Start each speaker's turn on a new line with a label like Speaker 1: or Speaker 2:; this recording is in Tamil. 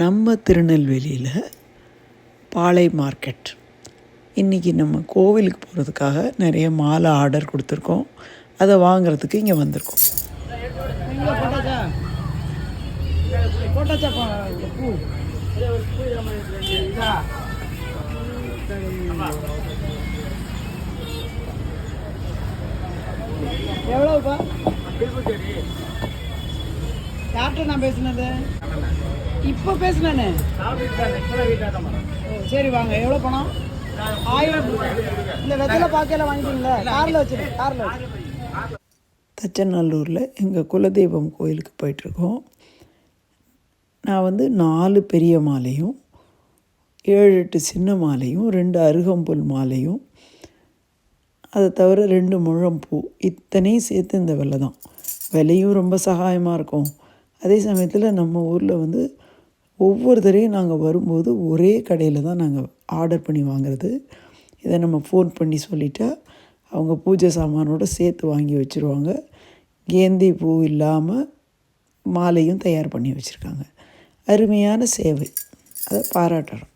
Speaker 1: நம்ம திருநெல்வேலியில் பாளை மார்க்கெட். இன்றைக்கி நம்ம கோவிலுக்கு போகிறதுக்காக நிறைய மாலை ஆர்டர் கொடுத்துருக்கோம். அதை வாங்குறதுக்கு இங்கே வந்திருக்கோம்.
Speaker 2: எவ்வளோப்பா யார்கிட்ட நான் பேசுனது? இப்போ பேசுனேனே. சரி வாங்க. எவ்வளோ பணம்? ஆயிரம் இந்த வெத்தலை பாக்கையில் வாங்கிட்டீங்களா? காரில் வச்சுரு காரில் வச்சு
Speaker 1: தச்சநல்லூரில் எங்கள் குலதெய்வம் கோயிலுக்கு போயிட்டுருக்கோம். நான் வந்து நாலு பெரிய மாலையும் ஏழு எட்டு சின்ன மாலையும் ரெண்டு அருகம்புல் மாலையும் அதை தவிர ரெண்டு முழம் பூ. இத்தனையும் சேர்த்து இந்த விலை தான் விலையும் ரொம்ப சகாயமாக இருக்கும். அதே சமயத்தில் நம்ம ஊரில் வந்து ஒவ்வொரு தடையும் நாங்கள் வரும்போது ஒரே கடையில் தான் நாங்கள் ஆர்டர் பண்ணி வாங்குறது. இதை நம்ம ஃபோன் பண்ணி சொல்லிட்டா அவங்க பூஜை சாமானோட சேர்த்து வாங்கி வச்சுருவாங்க. கேந்தி பூ இல்லாமல் மாலையும் தயார் பண்ணி வச்சுருக்காங்க. அருமையான சேவை. அதை பாராட்டுறோம்